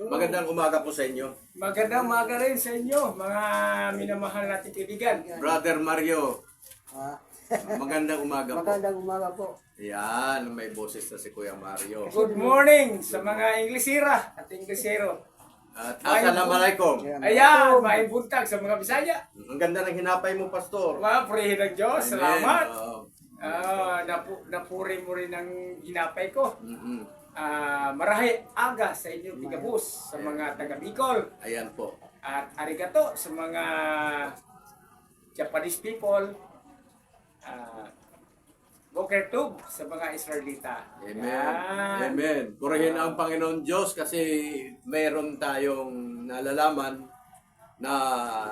Magandang umaga po sa inyo. Magandang umaga rin sa inyo, mga minamahal nating kaibigan. Brother Mario, Ah, magandang umaga po. magandang umaga po. Yan, may boses na si Kuya Mario. Good morning sa mga Inglesira at Inglesero. At Assalamualaikum. Ayan, may buntag sa mga Bisaya. Ang ganda ng hinapay mo, Pastor. Mga purihin ng Diyos, salamat. Amen. Oo. Ah, napu napuri mo rin ang hinapay ko. Mm-mm. Ah, marahi aga sa inyo tigabus sa mga taga Bicol. Ayan po. At arigato sa mga Japanese people. Ah, Boker Tub sa mga Israelita. Amen. Yan. Amen. Purihin ang Panginoon Diyos kasi mayroon tayong nalalaman na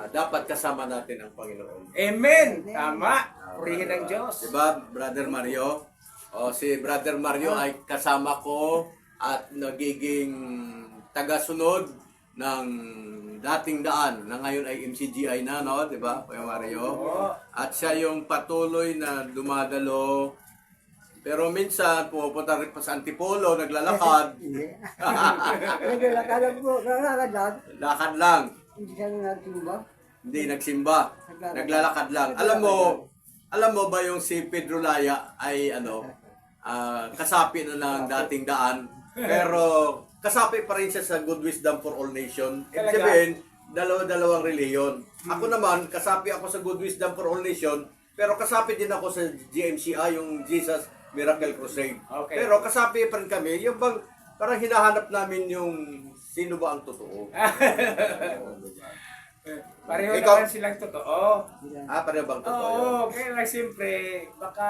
dapat kasama natin ang Panginoon. Amen. Tama. Purihin ng Diyos. Diba, Brother Mario? O, si Brother Mario ay kasama ko at nagiging tagasunod ng dating daan na ngayon ay MCGI na, no? Diba, Kuya Mario? At siya yung patuloy na dumadalo. Pero minsan, pumupunta rin pa sa Antipolo, naglalakad. Naglalakad po. Naglalakad lang. Lakad lang. Hindi siya nagsimba. Hindi nagsimba. Naglalakad lang. Alam mo, alam mo ba yung si Pedro Laya ay ano, ah, kasapi na ng dating daan, pero kasapi pa rin siya sa Good Wisdom for All Nation. Ibig Talaga? sabihin, dalawa-dalawang reliyon. Ako naman, kasapi ako sa Good Wisdom for All Nation, pero kasapi din ako sa GMCI, yung Jesus Miracle Crusade. Okay. Pero kasapi pa rin kami, yung bang parang hinahanap namin yung sino ba ang totoo. Pareho Ikaw- naman silang totoo. ah, pareho bang totoo yun? Oo, kaya lang siyempre, baka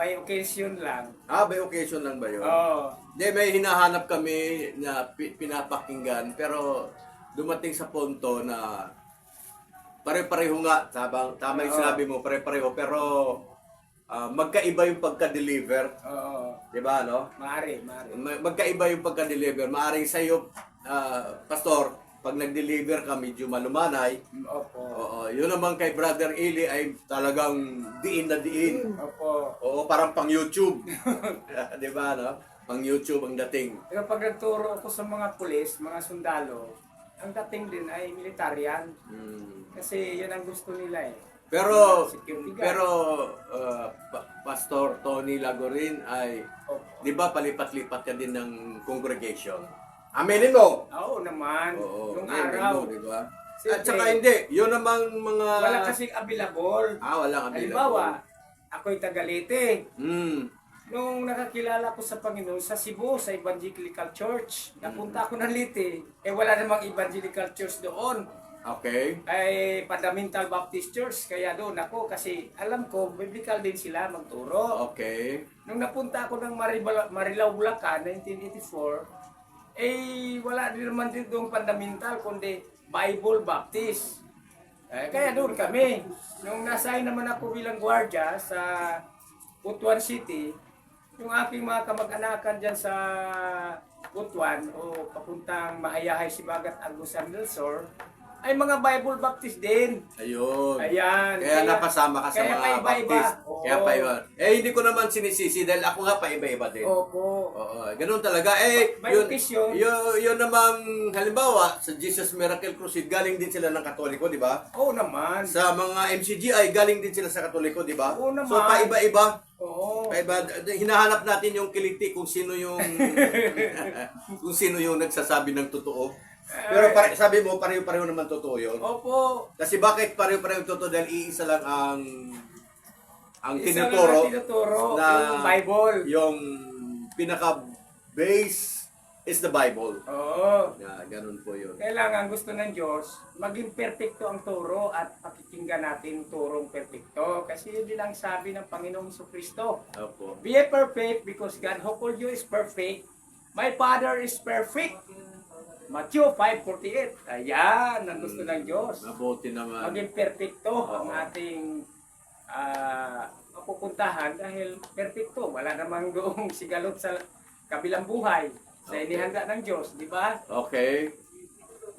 by occasion lang. Ah, by occasion lang ba yun? Oo. Hindi, may hinahanap kami na pi- pinapakinggan, pero dumating sa punto na pare-pareho nga, tabang, tama yung Oo. sinabi mo, pare-pareho, pero ah, magkaiba yung pagka-deliver. Oo. Di ba, no? Maari, maari. Ma- Magkaiba yung pagka-deliver. Maaring sa'yo, ah, Pastor, pag nag-deliver ka, medyo malumanay. Opo. Oo, yun naman kay Brother Eli ay talagang diin na diin. Opo. Oo, parang pang YouTube. Di ba, no? Pang YouTube ang dating. Pero pag nagturo ako sa mga pulis, mga sundalo, ang dating din ay militaryan. Hmm. Kasi yan ang gusto nila eh. Pero pero uh, Pa- Pastor Tony Lagorin ay Opo. 'di ba palipat-lipat ka din ng congregation. Aminin mo. Oo naman. Oo. Nung aminin araw. mo, 'di ba? At saka hindi, 'yun namang mga Wala kasing available. Ah, wala kang Halimbawa, ako'y tagalite. Hmm. Nung nakakilala ko sa Panginoon sa Cebu, sa Evangelical Church, napunta ako ng Liti. Eh wala namang Evangelical Church doon. Okay. Ay Fundamental Baptist Church. Kaya doon ako kasi alam ko, biblical din sila magturo. Okay. Nung napunta ako ng Maribala, Marilao, Bulacan, 1984, eh wala din naman din doon fundamental, kundi Bible Baptist. Eh, kaya doon kami. Nung nasign naman ako bilang gwardiya sa Butuan City, yung aking mga kamag-anakan dyan sa Butuan o papuntang Mahayahay, Sibagat, Agusan del Sur, ay mga Bible Baptist din. Ayun. Ayan. Kaya, napasama ka sa kaya mga paiba-iba. Baptist. Oo. Kaya pa iba. Eh hindi ko naman sinisisi dahil ako nga pa iba-iba din. Opo. Oo, ganun talaga. Eh, May yun, okasyon. yun, yun namang, halimbawa, sa Jesus Miracle Crusade, galing din sila ng Katoliko, di ba? Oo naman. Sa mga MCGI, galing din sila sa Katoliko, di ba? Oo naman. So, paiba-iba. Oo. Paiba, hinahanap natin yung kiliti kung sino yung kung sino yung nagsasabi ng totoo. Pero pare, sabi mo, pareho-pareho naman totoo yun. Opo. Kasi bakit pareho-pareho totoo? Dahil iisa lang ang ang Isa lang tinuturo ang tinuturo, na yung Bible. yung pinaka base is the Bible. Oo. Yeah, ganun po yun. Kailangan gusto ng Diyos, maging perpekto ang turo at pakikinggan natin turong perpekto. Kasi yun din ang sabi ng Panginoong Kristo. Opo. Be perfect because God who called you is perfect. My Father is perfect. Matthew 5.48. Ayan, ang gusto ng Diyos. Mabuti naman. maging perfecto ang ating ah, mapupuntahan dahil perfecto. Wala namang doong sigalot sa kabilang buhay sa Okay. inihanda ng Diyos, di ba? Okay.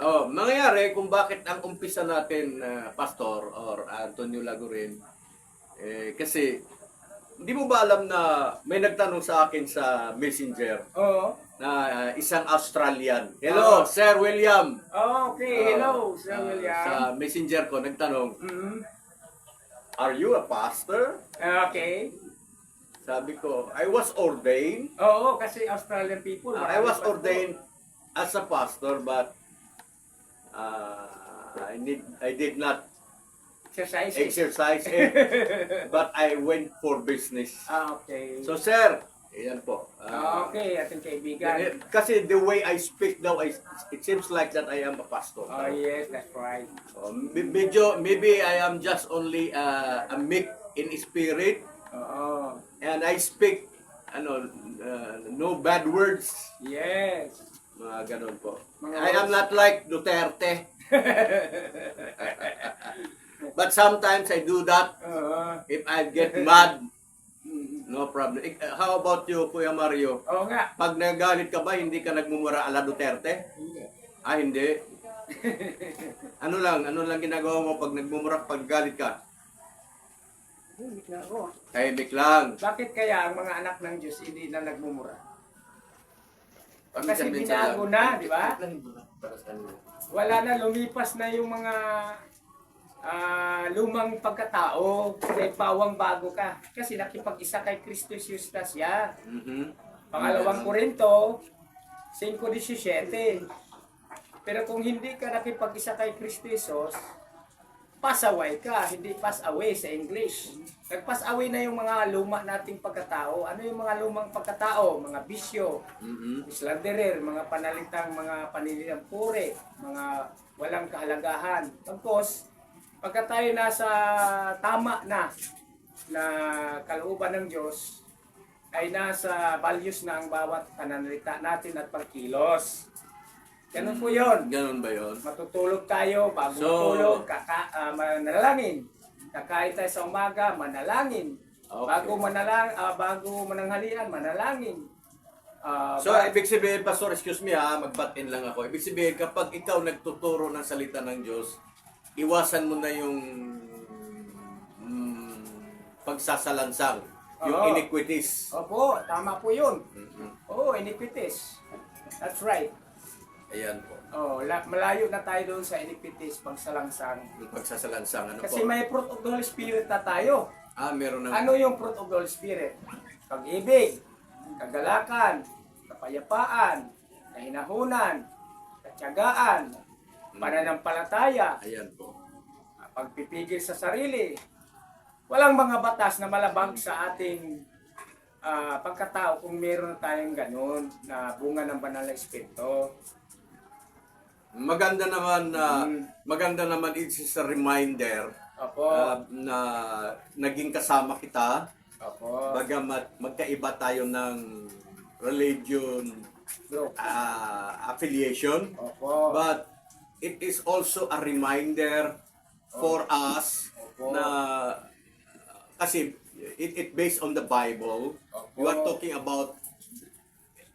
Oh, mangyayari kung bakit ang umpisa natin, uh, Pastor or Antonio Lagurin, eh, kasi hindi mo ba alam na may nagtanong sa akin sa messenger Oo. Na uh, isang Australian. Hello, Sir William. Oh, okay, hello, Sir Ah, William. sa messenger ko, nagtanong, Mhm. Are you a pastor? Okay. Sabi ko, I was ordained. Oo, kasi Australian people. Uh, I was ordained as a pastor, but uh, I need I did not Exercise. exercise it, but I went for business. Ah, okay. So, sir, ayan po. Uh, okay, ating kaibigan. Kasi the way I speak now, I, it seems like that I am a pastor. Oh, yes, that's right. So, me- medyo, maybe I am just only uh, a meek in spirit, Oo. and I speak ano, uh, no bad words. Yes. Mga ganun po. Mga I am not like Duterte. But sometimes I do that Oo. if I get mad. No problem. Ik- uh, How about you, Kuya Mario? Oo nga. Pag nagalit ka ba, hindi ka nagmumura ala Duterte? Ah, hindi. ano lang, ano lang ginagawa mo pag nagmumura, pag galit ka? Hindi na ako. Tahimik lang. Bakit kaya ang mga anak ng Diyos hindi na nagmumura? Kasi Paminsan-minsan binago lang. na, di ba? Wala na, lumipas na yung mga ah, lumang pagkatao. Kasi pawang bago ka. Kasi nakipag-isa kay Kristo Jesus siya. Mhm. Pangalawang Korinto, 5.17. Pero kung hindi ka nakipag-isa kay Kristo Jesus, pass away ka, hindi pass away sa English. Nag-pass away na yung mga luma nating pagkatao. Ano yung mga lumang pagkatao? Mga bisyo, Mhm. slanderer, mga panalitang mga panililang puri, mga walang kahalagahan. Tapos, pagka tayo nasa tama na na kalooban ng Diyos, ay nasa values na ang bawat pananalita natin at pagkilos. Ganun po yun. Ganun ba yun? Matutulog tayo, bago So- matulog, kaka, ah, manalangin. Kakain tayo sa umaga, manalangin. Okay. Bago manalang, ah, bago mananghalian, manalangin. Ah, So, ba- ibig sabihin, Pastor, excuse me ha, mag-butt-in lang ako. Ibig sabihin, kapag ikaw nagtuturo ng salita ng Diyos, iwasan mo na yung mm, pagsasalansang, yung Oo. iniquities. Opo, tama po yun. Mhm. Oo, iniquities. That's right. Ayan po, Oh, la- malayo na tayo doon sa iniquities pagsalangsang. yung pagsasalansang. Ano Kasi po? may fruit of the Holy Spirit na tayo. Ah, meron na. Ano yung fruit of the Holy Spirit? Pag-ibig, kagalakan, kapayapaan, kahinahunan, katyagaan, pananampalataya, Ayan po. pagpipigil sa sarili. Walang mga batas na malabag sa ating ah, pagkatao kung meron na tayong ganun na bunga ng banal na espiritu. Maganda naman na Mm. maganda naman it is a reminder Opo. uh, na naging kasama kita Opo. bagamat magkaiba tayo ng religion Bro. uh, affiliation Opo. but it is also a reminder for us Opo. na kasi it, it based on the Bible you are Opo. talking about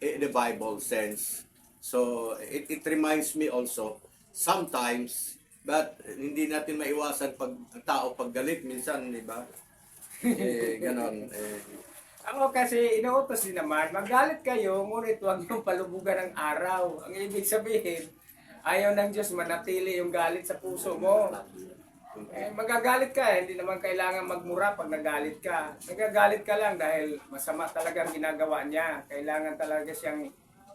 i- the Bible sense so it, it reminds me also sometimes but hindi natin maiwasan pag ang tao pag galit minsan di ba eh ganon eh Ako kasi inuutos din naman, magalit kayo, ngunit huwag niyong palubugan ng araw. Ang ibig sabihin, ayaw ng Diyos manatili yung galit sa puso mo. Eh, magagalit ka, hindi naman kailangan magmura pag nagalit ka. Nagagalit ka lang dahil masama talaga ang ginagawa niya. Kailangan talaga siyang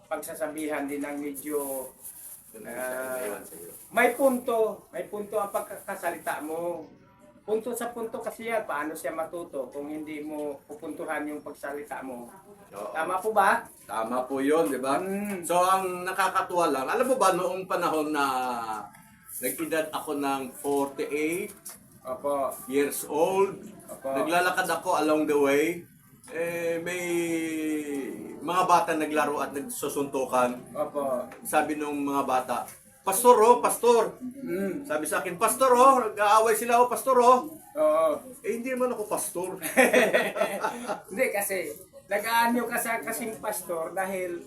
pagsasabihan din ng medyo ah, may punto. May punto ang pagkakasalita mo. Punto sa punto kasi yan, paano siya matuto kung hindi mo pupuntuhan yung pagsalita mo. Oo. Tama po ba? Tama po yun, di ba? Mm. So, ang nakakatuwa lang, alam mo ba noong panahon na nag-edad ako ng 48 Opo. years old, Opo. naglalakad ako along the way, eh, may mga bata naglaro at nagsusuntukan. Opo. Sabi nung mga bata, Pastor, oh, pastor. Mm. Sabi sa akin, Pastor, oh, nag-aaway sila, oh, pastor, oh. Oo. Eh, hindi naman ako pastor. Hindi kasi, nag-aanyo ka sa kasing pastor dahil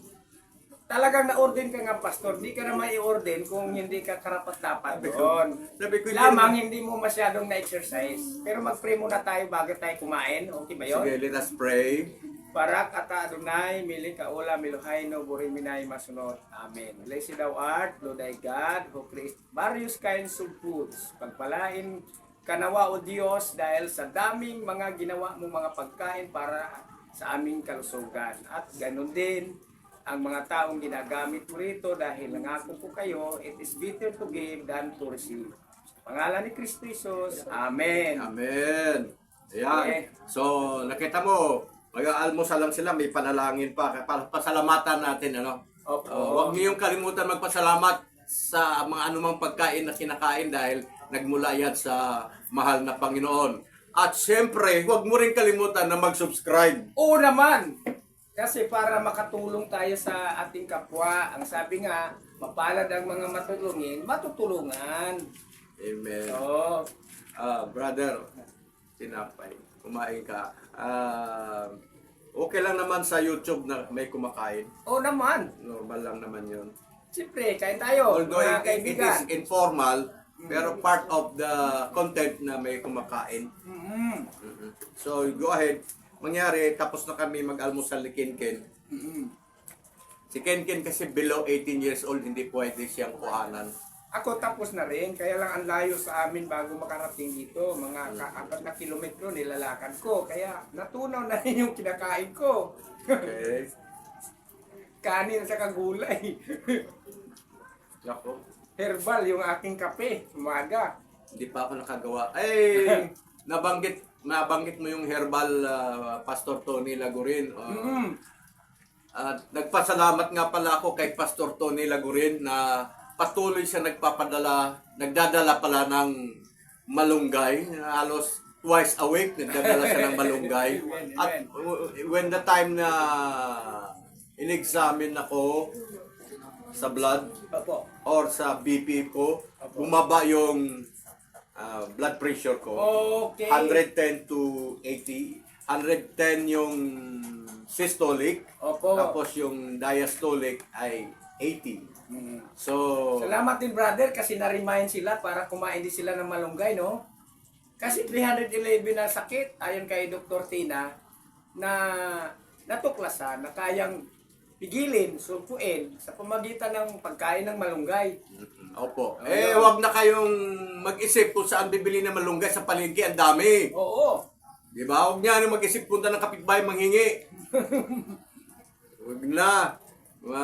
talagang na-ordain ka nga pastor. Hindi ka na mai-ordain kung hindi ka karapat dapat doon. Sabi ko, Lamang hindi mo masyadong na-exercise. Pero mag-pray muna tayo bago tayo kumain. Okay ba yun? Sige, let us pray. Barak ata Adonai, mili ka ula miluhay no buriminay masunod. Amen. Blessed thou art, Lord thy God, who created various kinds of foods. Pagpalain kanawa o Diyos dahil sa daming mga ginawa mo mga pagkain para sa aming kalusugan. At ganun din ang mga taong ginagamit mo rito dahil nangako po kayo, it is better to give than to receive. Pangalan ni Kristo Jesus. Amen. Amen. Okay. Ayan. So, nakita mo, mag-aalmusal lang sila, may panalangin pa. Para pasalamatan natin, ano? Opo. Uh, huwag niyong kalimutan magpasalamat sa mga anumang pagkain na kinakain dahil nagmula yan sa mahal na Panginoon. At siyempre, huwag mo rin kalimutan na mag-subscribe. Oo naman. Kasi para makatulong tayo sa ating kapwa, ang sabi nga, mapalad ang mga matulungin, matutulungan. Amen. Oo. Ah, brother, tinapay. Kumain ka. Ah, okay lang naman sa YouTube na may kumakain. Oo naman. Normal lang naman yun. Siyempre, kain tayo, Although mga it, it is informal, pero part of the content na may kumakain. Mm-mm. Mhm. So, go ahead. Mangyari, tapos na kami mag-almusal ni Kenken. Mm-mm. Si Kenken kasi below 18 years old, hindi pwede siyang kuhanan. Ako tapos na rin, kaya lang ang layo sa amin bago makarating dito. Mga ka-apat na kilometro nilalakad ko. Kaya natunaw na rin yung kinakain ko. Okay? Kanin sa kagulay. Ako, Herbal yung aking kape, umaga. hindi pa ako nakagawa. Ay, nabanggit, nabanggit mo yung herbal ah, Pastor Tony Lagurin. Ah, Mm. At nagpasalamat nga pala ako kay Pastor Tony Lagurin na patuloy siya nagpapadala, nagdadala pala ng malunggay. Halos twice a week nagdadala siya ng malunggay. At when the time na in-examine ako sa blood Opo. or sa BP ko, bumaba yung ah, blood pressure ko. Okay. 110 to 80. 110 yung systolic. Opo. Tapos yung diastolic ay 80. Mm. So, Salamat din brother kasi na-remind sila para kumain din sila ng malunggay, no? Kasi 311 na sakit ayon kay Dr. Tina na natuklasan na kayang pigilin, sulpuin sa pamagitan ng pagkain ng malunggay. opo. Eh, wag na kayong mag-isip kung saan bibili ng malunggay sa palengke. Ang dami. Oo. Di ba? Huwag niya na mag-isip punta ng kapitbahay manghingi. Huwag na. Ma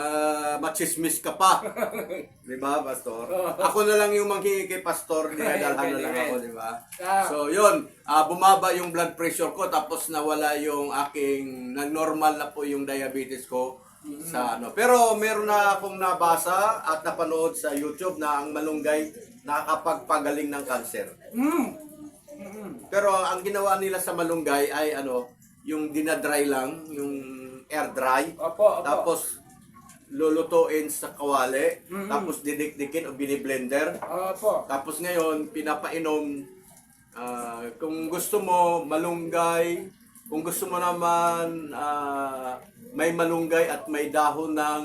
machismis ka pa. Di ba, Pastor? Ako na lang yung manghingi kay Pastor. Dinadalhan na lang ako, di ba? Ah. So, yun. ah, bumaba yung blood pressure ko tapos nawala yung aking, nag-normal na po yung diabetes ko sa ano. Pero meron na akong nabasa at napanood sa YouTube na ang malunggay nakakapagpagaling ng cancer. Mm. Pero ang ginawa nila sa malunggay ay ano, yung dinadry lang, yung air dry. Opo, opo. Tapos lulutuin sa kawali, Mhm. tapos didikdikin o biniblender. Opo. Tapos ngayon, pinapainom, ah, kung gusto mo malunggay, kung gusto mo naman ah, may malunggay at may dahon ng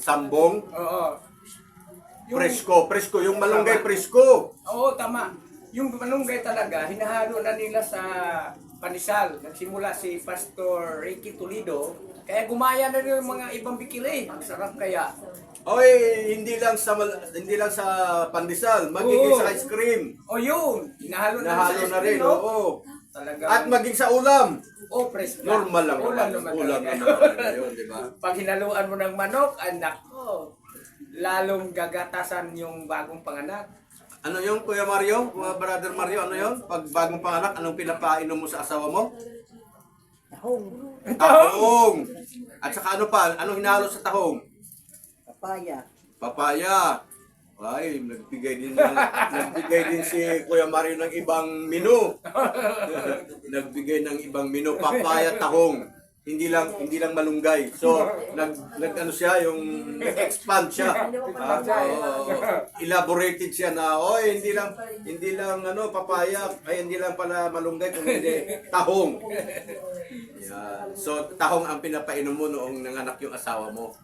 sambong, Oo. Yung- presko, presko, yung malunggay presko. Oo, tama. Yung malunggay talaga, hinahalo na nila sa panisal. Nagsimula si Pastor Ricky Toledo. Kaya gumaya na rin yung mga ibang bikili. Ang sarap kaya. Oy, hindi lang sa hindi lang sa pandesal, magiging Oo. sa ice cream. O yun, hinahalo na, Nahalo sa na rin, no? oo. Talaga. At maging sa ulam. oh, press na. Normal lang Ulam naman. Ulam talaga. naman yun, di ba? Pag hinaluan mo ng manok, anak ko, lalong gagatasan yung bagong panganak. Ano yung Kuya Mario? Kuya Brother Mario, ano yun? Pag bagong panganak, anong pinapainom mo sa asawa mo? Tahong, Tahong! At saka ano pa? Anong hinalo sa tahong? papaya. Papaya. Ay, nagbigay din nagbigay din si Kuya Mario ng ibang menu. nagbigay ng ibang menu, papaya tahong. Hindi lang hindi lang malunggay. So, nag nag ano siya yung expand siya. Ah, oo, elaborated siya na oy, hindi lang hindi lang ano papaya, ay hindi lang pala malunggay kundi tahong. Yan. So, tahong ang pinapainom mo noong nanganak yung asawa mo.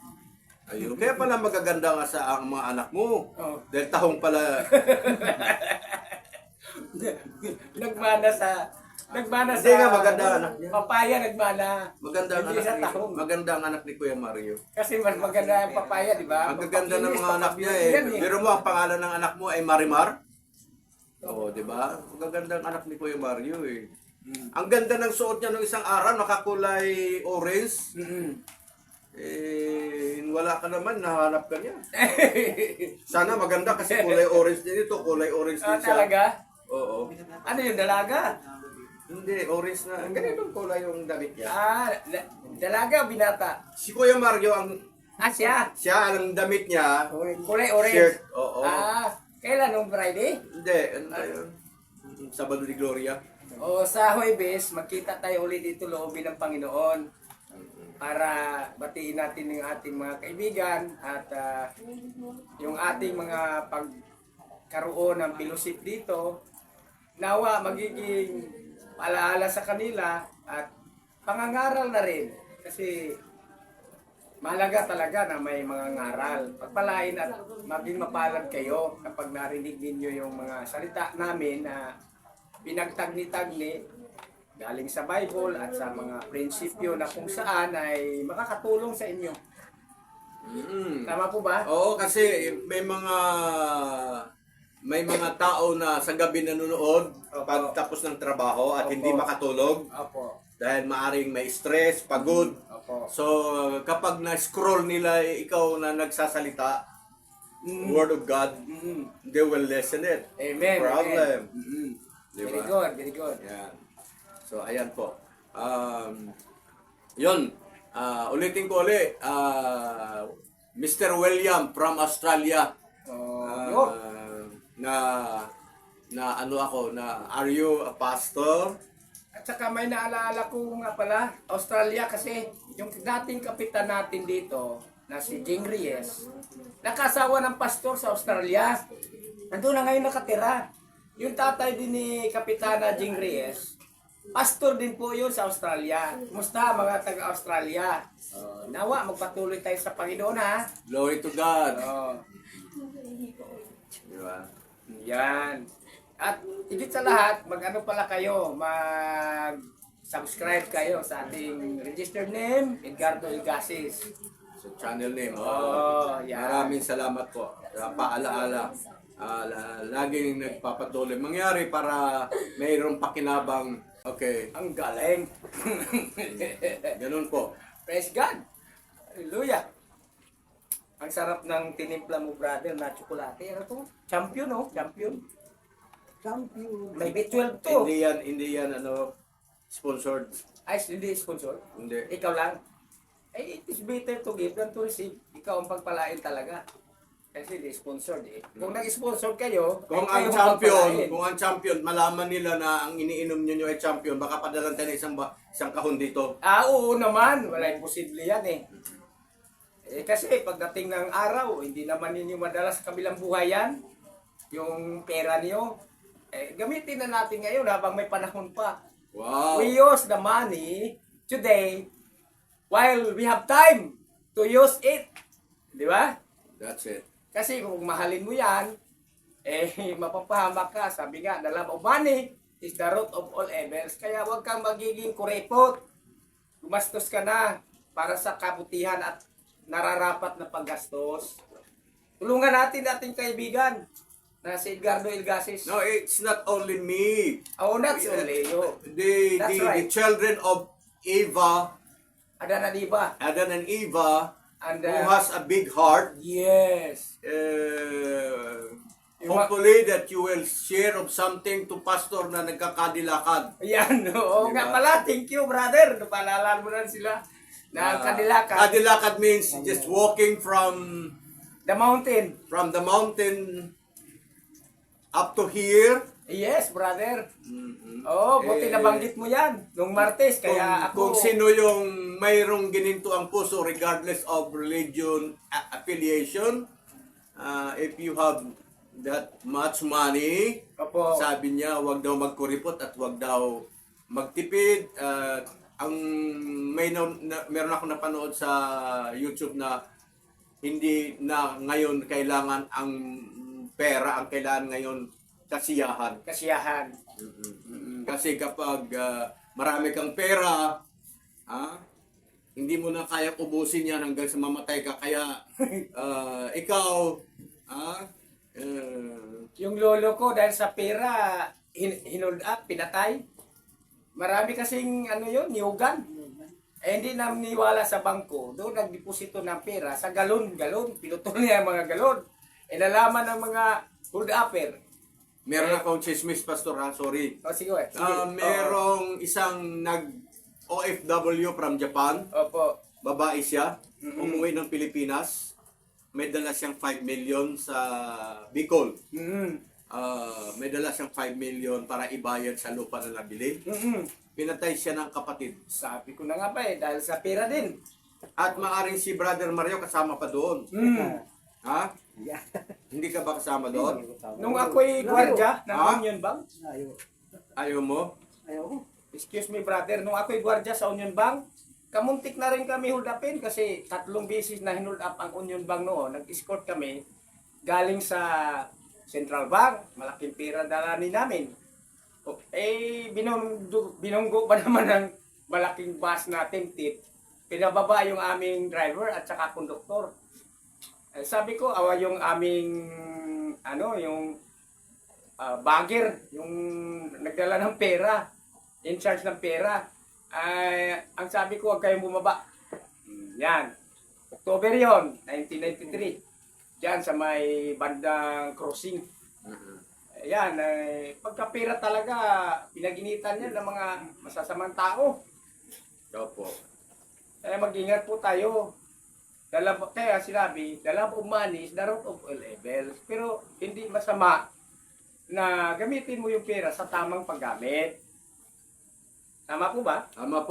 Ayun. Kaya pala magaganda nga sa ang mga anak mo. Oh. Dahil tahong pala. Nagmana sa Nagmana sa... Hindi nga, maganda ang anak niya. Papaya nagmana. Maganda ang Hindi anak sa ni, tahong. maganda ang anak ni Kuya Mario. Kasi mas maganda ang papaya, di ba? Ang gaganda ng Papakinis, mga anak niya eh. papabigyan Pero mo ang pangalan ng anak mo ay Marimar? Oo, di ba? Ang gaganda ng anak ni Kuya Mario eh. Ang ganda ng suot niya nung isang araw, nakakulay orange. Mm-mm. Eh, wala ka naman, nahanap ka niya. Sana maganda kasi kulay orange din ito, kulay orange Ah, din siya. talaga? Oo. Ano yung dalaga? Hindi, orange na. Ganitong kulay yung damit niya. Ah, da- dalaga o binata? Si Kuya Mario, ang Ah, siya. siya, ang damit niya, Kulay orange. shirt. Oo. Ah, kailan nung Friday? Hindi, ano na yun? Sabado de Gloria. O sa Huwebes, magkita tayo ulit dito loobin ng Panginoon para batiin natin yung ating mga kaibigan at ah, yung ating mga pagkaroon ng fellowship dito. Nawa magiging alaala sa kanila at pangangaral na rin. Kasi mahalaga talaga na may mga ngaral. Pagpalain at maging mapalad kayo kapag narinig ninyo yung mga salita namin na pinagtagni-tagni galing sa Bible at sa mga prinsipyo na kung saan ay makakatulong sa inyo. Mm. Tama po ba? Oo, kasi may mga may mga tao na sa gabi nanonood Opo. pagtapos ng trabaho at Opo. hindi makatulog Opo. dahil maaring may stress, pagod. Opo. So, kapag na-scroll nila eh, ikaw na nagsasalita, Mm. Word of God, Mm. they will listen it. Amen. Problem. Amen. Mm. Di Very good, very good. Yan. So, ayan po. Um, yun. Ah, ulitin ko ulit. Ah, Mr. William from Australia. Ah, yun. na na ano ako na are you a pastor? At saka may naalaala ko nga pala, Australia kasi, yung dating kapitan natin dito, na si Jing Reyes, nakasawa ng pastor sa Australia. Nandun na ngayon nakatira. Yung tatay din ni Kapitana Jing Reyes, pastor din po yun sa Australia. Kumusta mga taga-Australia? Oh, nawa, magpatuloy tayo sa Panginoon ha. Glory to God. Oh, Di ba? yan. At higit sa lahat, mag-ano pala kayo, mag-subscribe kayo sa ating registered name, Edgardo Ilgasis. So, channel name. Oh, yan. Maraming salamat po. Sa paalaala. La- laging nagpapatuloy. Mangyari para mayroong pakinabang. Okay. Ang galing. Ganun po. Praise God. Hallelujah. Ang sarap ng tinimpla mo, brother, na tsokolate. Ano to? Champion, oh. Champion. Champion. May B12 to. Hindi yan, hindi yan ano, sponsored. Ay, hindi sponsor. Hindi. Ikaw lang. Eh, it is better to give than to receive. Ikaw ang pagpalain talaga. Kasi hindi sponsored eh. Kung nag-sponsor kayo, Kung ay ang kayo champion, kung ang champion, malaman nila na ang iniinom nyo ay champion, baka padalan tayo ng isang, ba, isang kahon dito. Ah, oo naman. Wala imposible yan eh. Eh kasi pagdating ng araw, hindi naman ninyo madala sa kabilang buhay yan. Yung pera niyo. Eh, gamitin na natin ngayon habang may panahon pa. Wow! We use the money today while we have time to use it. Di ba? That's it. Kasi kung mahalin mo yan, eh, mapapahamak ka. Sabi nga, the love of money is the root of all evils. Kaya huwag kang magiging kuripot. Gumastos ka na para sa kabutihan at nararapat na paggastos. Tulungan natin ating kaibigan na si Edgardo Ilgasis. No, it's not only me. Oh, that's only you. The, That's the, the right. children of Eva, Ada na di ba? Adan and Eva, And, who uh, has a big heart, Yes. uh, hopefully that you will share of something to pastor na nagkakadilakad. Ayan, oo Diba? nga pala. Thank you, brother. Napaalala mo na sila na Ah, kadilakan. Kadilakad means just walking from The mountain. from the mountain up to here. Yes, brother. Mhm. Oo, buti Eh, nabanggit mo yan. Nung Martes, kung, kaya ako... kung sino yung mayroong gininto ang puso regardless of religion affiliation, uh, if you have that much money, Opo. sabi niya, wag daw magkuripot at wag daw magtipid. Uh, ang may na, na, meron ako napanood sa YouTube na hindi na ngayon kailangan ang pera, ang kailangan ngayon kasiyahan. Kasiyahan. Mhm. Mm. Kasi kapag ah, marami kang pera, ah, hindi mo na kaya ubusin yan hanggang sa mamatay ka. Kaya ah, ikaw, ah, eh, Yung lolo ko dahil sa pera, hin hinold up, pinatay. Marami kasing ano yun, niyugan. Eh, hindi na niwala sa bangko. Doon nagdeposito ng pera sa galon-galon. Pinutol niya ang mga galon. Eh, nalaman ng mga hold upper. Meron akong chismis, Pastor, ha? Sorry. O, sige, eh. sige. Ah, merong isang nag OFW from Japan. Opo. babae siya, umuwi ng Pilipinas. May dala siyang 5 million sa Bicol. Mm-hmm. Ah, may dala siyang 5 million para ibayad sa lupa na nabili. Mm-hmm. Pinatay siya ng kapatid. Sabi ko na nga ba eh, dahil sa pera din. At maaring si Brother Mario kasama pa doon. Mm. Ha? Yeah. Hindi ka ba kasama doon? Nung ako'y gwardya ng Ah? Union Bank, Ayaw. Ayaw mo? Ayaw ko. excuse me brother, nung ako'y gwardya sa Union Bank, kamuntik na rin kami hold upin kasi tatlong beses na hinold up ang Union Bank noon. Nag-escort kami galing sa Central Bank. Malaking pera dalani namin. O, Eh, binunggo, binunggo pa naman ng malaking bus natin tip. Pinababa yung aming driver at saka konduktor. Eh, sabi ko, awa yung aming, ano, yung ah, bagger, yung nagdala ng pera, in charge ng pera. Ay, ang sabi ko, huwag kayong bumaba. Hmm, Yan. October yon 1993. Diyan sa may bandang crossing. Ayan, eh, pagkapira talaga, pinaginitan yan ng mga masasamang tao. Opo. Eh, mag-ingat po tayo. Dala, kaya sinabi, the love of money is the root of all evils. Pero hindi masama na gamitin mo yung pera sa tamang paggamit. Tama po ba? Tama po.